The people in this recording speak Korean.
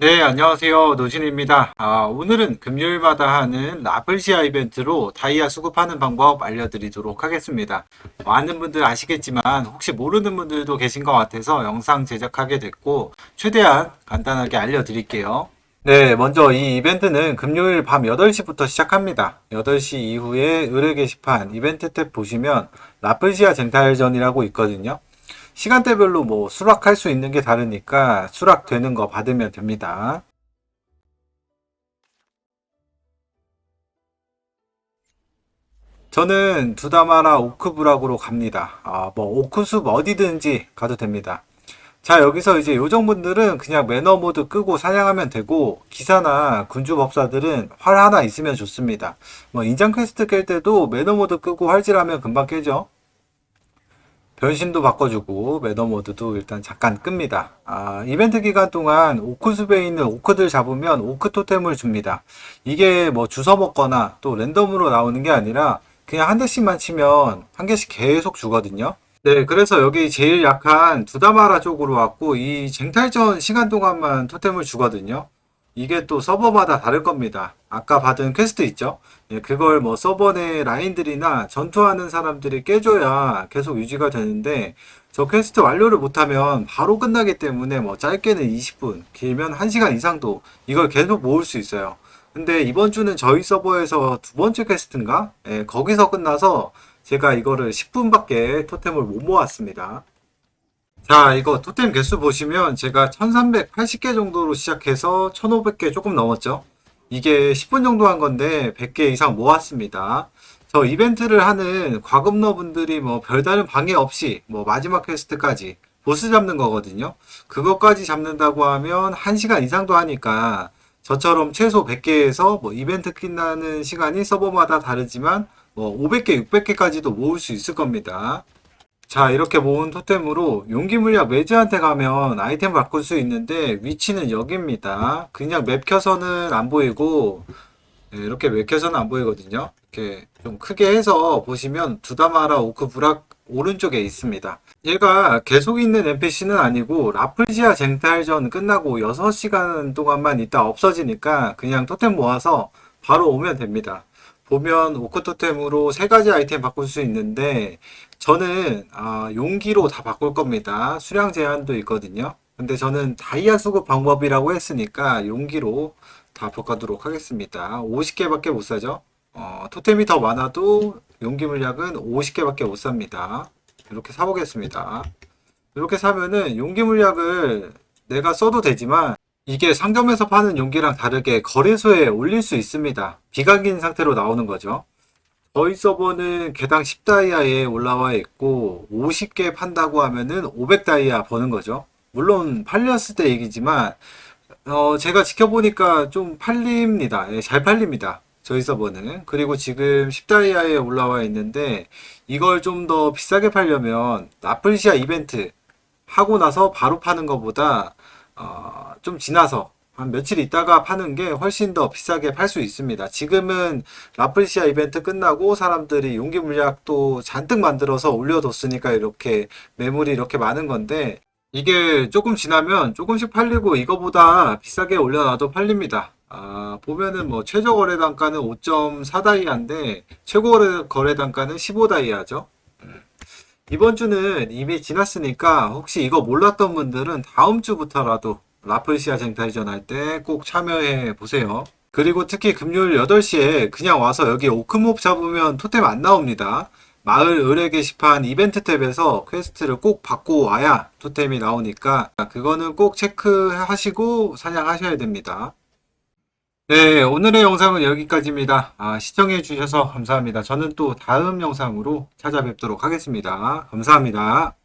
네, 안녕하세요. 노진입니다. 아, 오늘은 금요일마다 하는 라플시아 이벤트로 다이아 수급하는 방법 알려드리도록 하겠습니다. 많은 분들 아시겠지만 혹시 모르는 분들도 계신 것 같아서 영상 제작하게 됐고 최대한 간단하게 알려드릴게요. 네, 먼저 이 이벤트는 금요일 밤 8시부터 시작합니다. 8시 이후에 의뢰 게시판 이벤트 탭 보시면 라플시아 쟁탈전이라고 있거든요. 시간대별로 뭐 수락할 수 있는 게 다르니까 수락되는 거 받으면 됩니다. 저는 두다마라 오크부락으로 갑니다. 아, 뭐 오크숲 어디든지 가도 됩니다. 자, 여기서 이제 요정분들은 그냥 매너 모드 끄고 사냥하면 되고 기사나 군주 법사들은 활 하나 있으면 좋습니다. 뭐 인장 퀘스트 깰 때도 매너 모드 끄고 활질하면 금방 깨죠. 변신도 바꿔주고 매너 모드도 일단 잠깐 끕니다. 아, 이벤트 기간 동안 오크숲에 있는 오크들 잡으면 오크 토템을 줍니다. 이게 뭐 주워 먹거나 또 랜덤으로 나오는 게 아니라 그냥 한 대씩만 치면 한 개씩 계속 주거든요. 네, 그래서 여기 제일 약한 두다마라 쪽으로 왔고 이 쟁탈전 시간 동안만 토템을 주거든요. 이게 또 서버마다 다를 겁니다. 아까 받은 퀘스트 있죠? 예, 그걸 뭐 서버 내 라인들이나 전투하는 사람들이 깨줘야 계속 유지가 되는데 저 퀘스트 완료를 못하면 바로 끝나기 때문에 뭐 짧게는 20분, 길면 1시간 이상도 이걸 계속 모을 수 있어요. 근데 이번 주는 저희 서버에서 두 번째 퀘스트인가? 예, 거기서 끝나서 제가 이거를 10분밖에 토템을 못 모았습니다. 자, 이거 토템 개수 보시면 제가 1380개 정도로 시작해서 1500개 조금 넘었죠? 이게 10분 정도 한 건데 100개 이상 모았습니다. 저 이벤트를 하는 과금러 분들이 뭐 별다른 방해 없이 뭐 마지막 퀘스트까지 보스 잡는 거거든요. 그것까지 잡는다고 하면 1시간 이상도 하니까 저처럼 최소 100개에서 뭐 이벤트 끝나는 시간이 서버마다 다르지만 뭐 500개, 600개까지도 모을 수 있을 겁니다. 자, 이렇게 모은 토템으로 용기 물약 매즈한테 가면 아이템 바꿀 수 있는데 위치는 여기입니다. 그냥 맵 켜서는 안 보이고 네, 이렇게 맵 켜서는 안 보이거든요. 이렇게 좀 크게 해서 보시면 두다마라 오크 브락 오른쪽에 있습니다. 얘가 계속 있는 NPC는 아니고 라플지아 쟁탈전 끝나고 6시간 동안만 있다 없어지니까 그냥 토템 모아서 바로 오면 됩니다. 보면 오크 토템으로 세 가지 아이템 바꿀 수 있는데 저는 아, 용기로 다 바꿀 겁니다. 수량 제한도 있거든요. 근데 저는 다이아 수급 방법이라고 했으니까 용기로 다 바꿔도록 하겠습니다. 50개밖에 못 사죠. 어, 토템이 더 많아도 용기 물약은 50개밖에 못 삽니다. 이렇게 사보겠습니다. 이렇게 사면은 용기 물약을 내가 써도 되지만 이게 상점에서 파는 용기랑 다르게 거래소에 올릴 수 있습니다. 비각인 상태로 나오는 거죠. 저희 서버는 개당 10다이아에 올라와 있고 50개 판다고 하면은 500다이아 버는 거죠. 물론 팔렸을 때 얘기지만 어, 제가 지켜보니까 좀 팔립니다. 예, 잘 팔립니다. 저희 서버는. 그리고 지금 10다이아에 올라와 있는데 이걸 좀 더 비싸게 팔려면 나플시아 이벤트 하고 나서 바로 파는 것보다 어, 좀 지나서 한 며칠 있다가 파는 게 훨씬 더 비싸게 팔 수 있습니다. 지금은 라플시아 이벤트 끝나고 사람들이 용기 물약도 잔뜩 만들어서 올려뒀으니까 이렇게 매물이 이렇게 많은 건데 이게 조금 지나면 조금씩 팔리고 이거보다 비싸게 올려놔도 팔립니다. 아, 보면은 뭐 최저 거래 단가는 5.4 다이아인데 최고 거래, 거래 단가는 15 다이아죠. 이번 주는 이미 지났으니까 혹시 이거 몰랐던 분들은 다음 주부터라도 라플시아 쟁탈전 할 때 꼭 참여해 보세요. 그리고 특히 금요일 8시에 그냥 와서 여기 오크몹 잡으면 토템 안 나옵니다. 마을 의뢰 게시판 이벤트 탭에서 퀘스트를 꼭 받고 와야 토템이 나오니까 그거는 꼭 체크하시고 사냥하셔야 됩니다. 네, 오늘의 영상은 여기까지입니다. 아, 시청해 주셔서 감사합니다. 저는 또 다음 영상으로 찾아뵙도록 하겠습니다. 감사합니다.